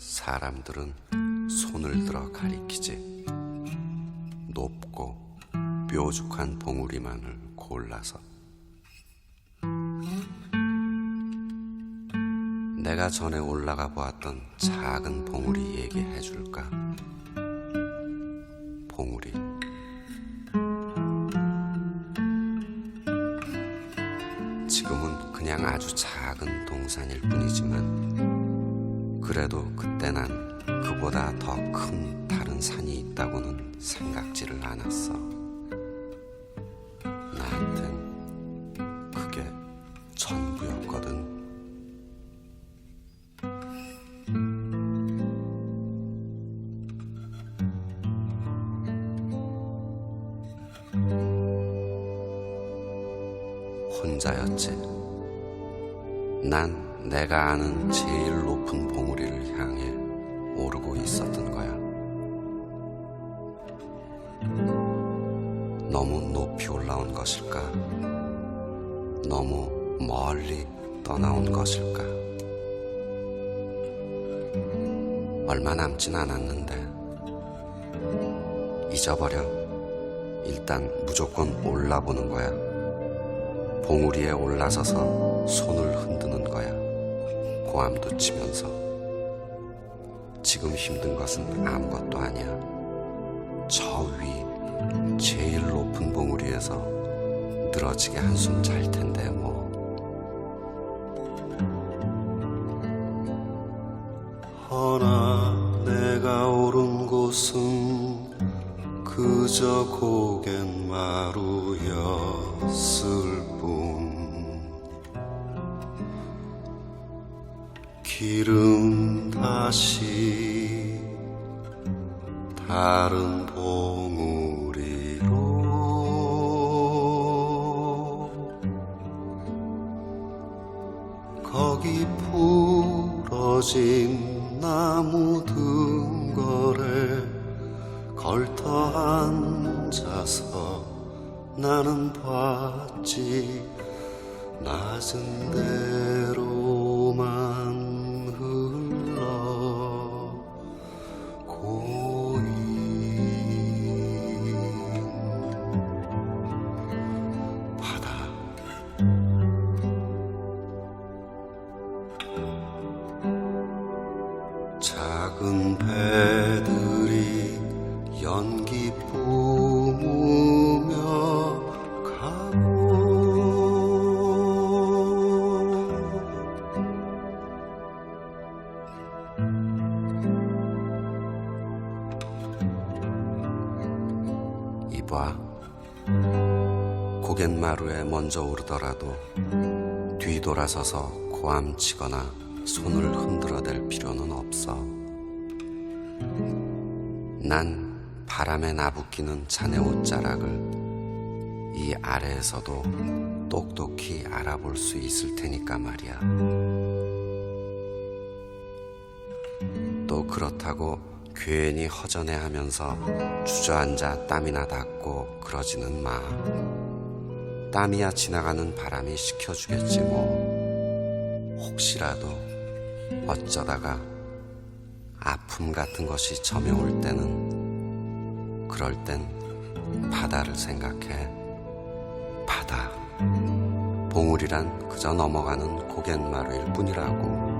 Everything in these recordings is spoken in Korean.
사람들은 손을 들어 가리키지. 높고 뾰족한 봉우리만을 골라서. 내가 전에 올라가 보았던 작은 봉우리 얘기해 줄까? 봉우리. 지금은 그냥 아주 작은 동산일 뿐이지만 그래도 그때 난 그보다 더 큰 다른 산이 있다고는 생각지를 않았어. 나한텐 그게 전부였거든. 혼자였지. 난 내가 아는 제일 높은 봉우리를 향해 오르고 있었던 거야. 너무 높이 올라온 것일까? 너무 멀리 떠나온 것일까? 얼마 남진 않았는데 잊어버려. 일단 무조건 올라보는 거야. 봉우리에 올라서서 손을 흔드는 거야. 고함도 치면서. 지금 힘든 것은 아무것도 아니야. 저 위, 제일 높은 봉우리에서 늘어지게 한숨 잘 텐데 뭐. 허나 내가 오른 곳은 그저 고갯마루였을 길은 다시 다른 봉우리로 거기 부러진 나무 등거래 걸터 앉아서 나는 봤지. 낮은 대로만 작은 배들이 연기 뿜으며 가고 이봐. 고갯마루에 먼저 오르더라도 뒤돌아서서 고함치거나 손을 흔들어댈 필요는 없어. 난 바람에 나부끼는 자네 옷자락을 이 아래에서도 똑똑히 알아볼 수 있을 테니까 말이야. 또 그렇다고 괜히 허전해 하면서 주저앉아 땀이나 닦고 그러지는 마. 땀이야 지나가는 바람이 식혀주겠지 뭐. 혹시라도 어쩌다가 아픔 같은 것이 점여올 때는 그럴 땐 바다를 생각해. 바다. 봉우리란 그저 넘어가는 고갯마루일 뿐이라고.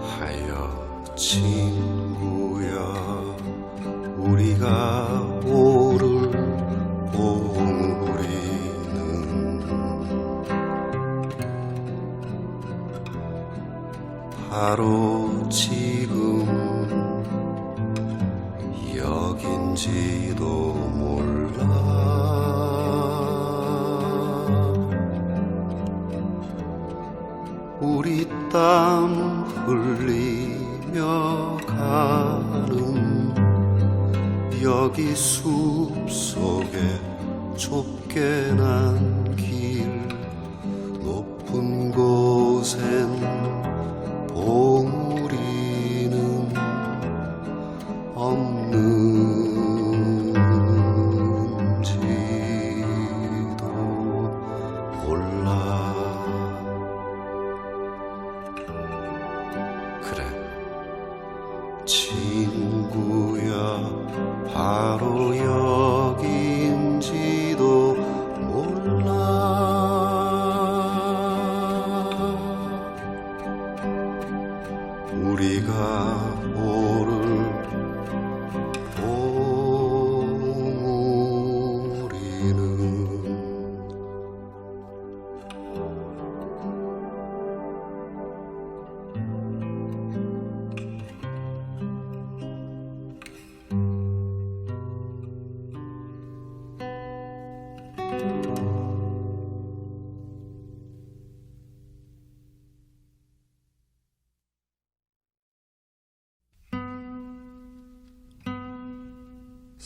하여 친구야 우리가 오를 봉우리 바로 지금 여긴지도 몰라. 우리 땀 흘리며 가는 여기 숲 속에 좁게 난 길 높은 곳엔 친구야 바로 여기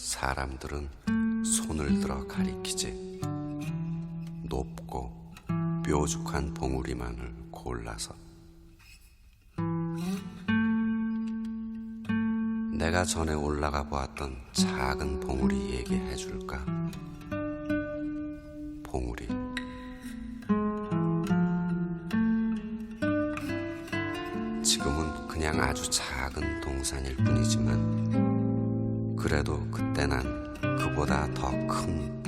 사람들은 손을 들어 가리키지 높고 뾰족한 봉우리만을 골라서 내가 전에 올라가 보았던 작은 봉우리 얘기해 줄까? 봉우리 지금은 그냥 아주 작은 동산일 뿐이지만 그래도 그때 난 그보다 더 큰